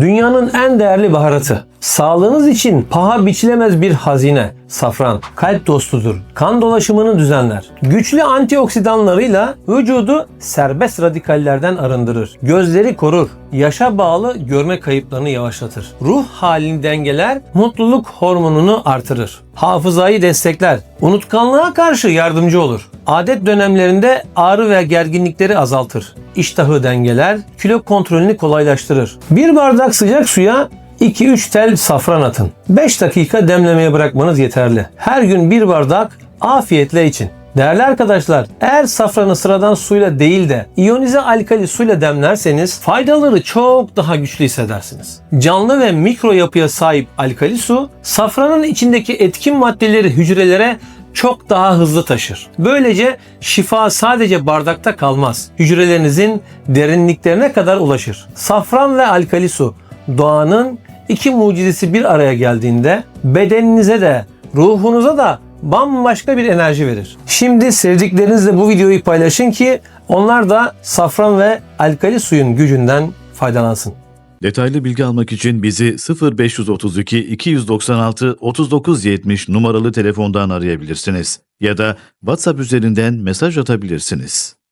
Dünyanın en değerli baharatı. Sağlığınız için paha biçilemez bir hazine. Safran kalp dostudur. Kan dolaşımını düzenler. Güçlü antioksidanlarıyla vücudu serbest radikallerden arındırır. Gözleri korur. Yaşa bağlı görme kayıplarını yavaşlatır. Ruh halini dengeler, mutluluk hormonunu artırır. Hafızayı destekler. Unutkanlığa karşı yardımcı olur. Adet dönemlerinde ağrı ve gerginlikleri azaltır. İştahı dengeler, kilo kontrolünü kolaylaştırır. Bir bardak sıcak suya 2-3 tel safran atın. 5 dakika demlemeye bırakmanız yeterli. Her gün bir bardak afiyetle için. Değerli arkadaşlar, eğer safranı sıradan suyla değil de iyonize alkali suyla demlerseniz faydaları çok daha güçlü hissedersiniz. Canlı ve mikro yapıya sahip alkali su, safranın içindeki etkin maddeleri hücrelere çok daha hızlı taşır. Böylece şifa sadece bardakta kalmaz. Hücrelerinizin derinliklerine kadar ulaşır. Safran ve alkali su doğanın iki mucizesi bir araya geldiğinde bedeninize de ruhunuza da bambaşka bir enerji verir. Şimdi sevdiklerinizle bu videoyu paylaşın ki onlar da safran ve alkali suyun gücünden faydalansın. Detaylı bilgi almak için bizi 0532 296 3970 numaralı telefondan arayabilirsiniz ya da WhatsApp üzerinden mesaj atabilirsiniz.